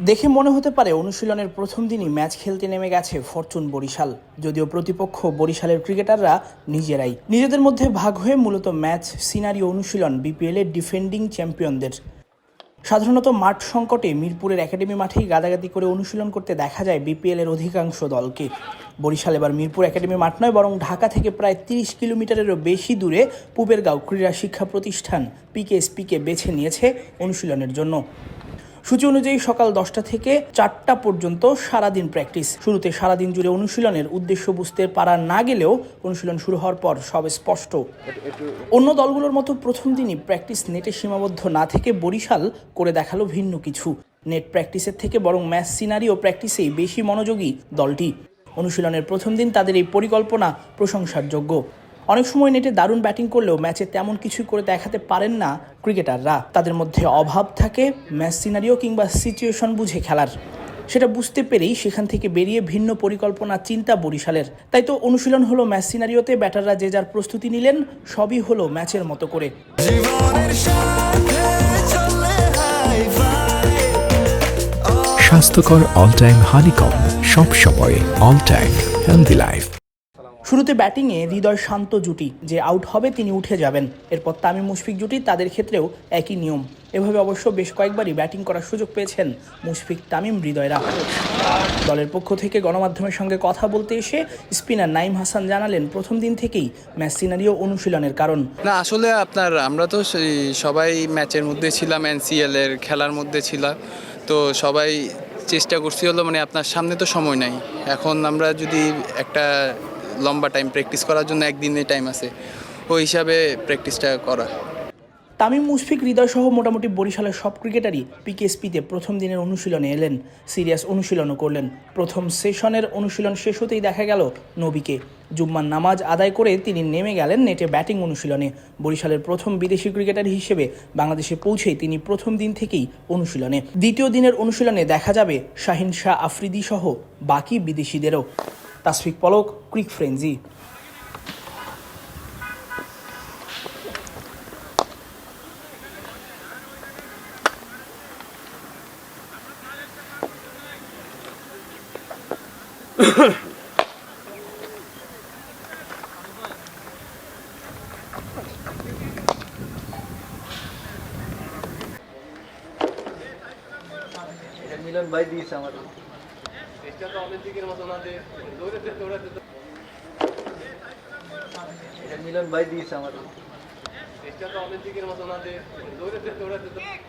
দেখে মনে হতে পারে অনুশীলনের প্রথম দিনই ম্যাচ খেলতে নেমে গেছে ফরচুন বরিশাল। যদিও প্রতিপক্ষ বরিশালের ক্রিকেটাররা নিজেরাই। নিজেদের মধ্যে ভাগ হয়ে মূলত ম্যাচ, সিনারি অনুশীলন বিপিএল এর ডিফেন্ডিং চ্যাম্পিয়নদের। সাধারণত মাঠ সংকটে মিরপুরের একাডেমি মাঠেই গাদাগাদি করে অনুশীলন করতে দেখা যায় বিপিএল এর অধিকাংশ দলকে। বরিশাল এবার মিরপুর একাডেমি মাঠ নয়, বরং ঢাকা থেকে প্রায় তিরিশ কিলোমিটারেরও বেশি দূরে পুবেরগাঁও ক্রীড়া শিক্ষা প্রতিষ্ঠান, পিকেএসপিকে বেছে নিয়েছে অনুশীলনের জন্য। সূচি অনুযায়ী সকাল দশটা থেকে চারটা পর্যন্ত সারাদিন প্র্যাকটিস শুরুতে সারাদিন জুড়ে অনুশীলনের উদ্দেশ্য বুঝতে পারা না গেলেও অনুশীলন শুরু হওয়ার পর সব স্পষ্ট। অন্য দলগুলোর মতো প্রথম দিনই প্র্যাকটিস নেটে সীমাবদ্ধ না থেকে বরিশাল করে দেখাল ভিন্ন কিছু। নেট প্র্যাকটিসের থেকে বরং ম্যাচ সিনারি ও প্র্যাকটিসেই বেশি মনোযোগী দলটি। অনুশীলনের প্রথম দিন তাদের এই পরিকল্পনা প্রশংসার যোগ্য অনেক সময় নেটে দারুণ ব্যাটিং করলেও ম্যাচে তেমন কিছু করে দেখাতে পারেন না ক্রিকেটাররা। তাদের মধ্যে অভাব থাকে, ম্যাচ সিনারিও কিংবা সিচুয়েশন বুঝে খেলার। সেটা বুঝতে পেরেই সেখান থেকে বেরিয়ে ভিন্ন পরিকল্পনা চিন্তা বরিশালের। তাই তো অনুশীলন হলো ম্যাচ সিনারিওতে, ব্যাটাররা যে যার প্রস্তুতি নিলেন, সবই হলো ম্যাচের মতো করে। স্বাস্থ্যকর অল টাইম হানিকম সব সময় অল টাইম হেলদি লাইফ শুরুতে ব্যাটিংয়ে হৃদয় শান্ত জুটি, যে আউট হবে তিনি উঠে যাবেন। এরপর তামিম মুশফিক জুটি তাদের ক্ষেত্রেও একই নিয়ম। এভাবে অবশ্য বেশ কয়েকবারই ব্যাটিং করার সুযোগ পেয়েছেন মুশফিক তামিম হৃদয়রা। দলের পক্ষ থেকে গণমাধ্যমের সঙ্গে কথা বলতে এসে স্পিনার নাইম হাসান জানালেন, প্রথম দিন থেকেই ম্যাচ সিনারিও অনুশীলনের কারণ। না, আসলে আপনার, আমরা তো সেই, সবাই ম্যাচের মধ্যে ছিলাম, এনসিএল এর খেলার মধ্যে ছিলাম। তো সবাই চেষ্টা করছি হলো মানে আপনার সামনে তো সময় নাই। এখন আমরা যদি একটা লম্বা টাইম প্র্যাকটিস করার জন্য একদিনের টাইম আছে। ওই হিসাবে প্র্যাকটিসটা করা। তামিম মুশফিক হৃদয় সহ মোটামুটি বরিশালের সব ক্রিকেটারই পিকেএসপিতে প্রথম দিনের অনুশীলনে এলেন। সিরিয়াস অনুশীলনও করলেন। প্রথম সেশনের অনুশীলন শেষ হতেই দেখা গেল নবীকে। জুম্মার নামাজ আদায় করে তিনি নেমে গেলেন নেটে ব্যাটিং অনুশীলনে। বরিশালের প্রথম বিদেশি ক্রিকেটার হিসেবে বাংলাদেশে পৌঁছেই তিনি প্রথম দিন থেকেই অনুশীলনে। দ্বিতীয় দিনের অনুশীলনে দেখা যাবে শাহিন শাহ আফ্রিদি সহ বাকি বিদেশিদেরও। তাসফিক পলক ক্রিক ফ্রেঞ্জি মিলন ভাই দিয়েছে যাতে অলিম্পিকের মতো না দেয় দৌড়াতে দৌড়াতে মিলন ভাই দিয়েছে আমাদের। দেশটা তো অলিম্পিকের মতো না দেয় দৌড়াতে দৌড়াতে দৌড়াতে।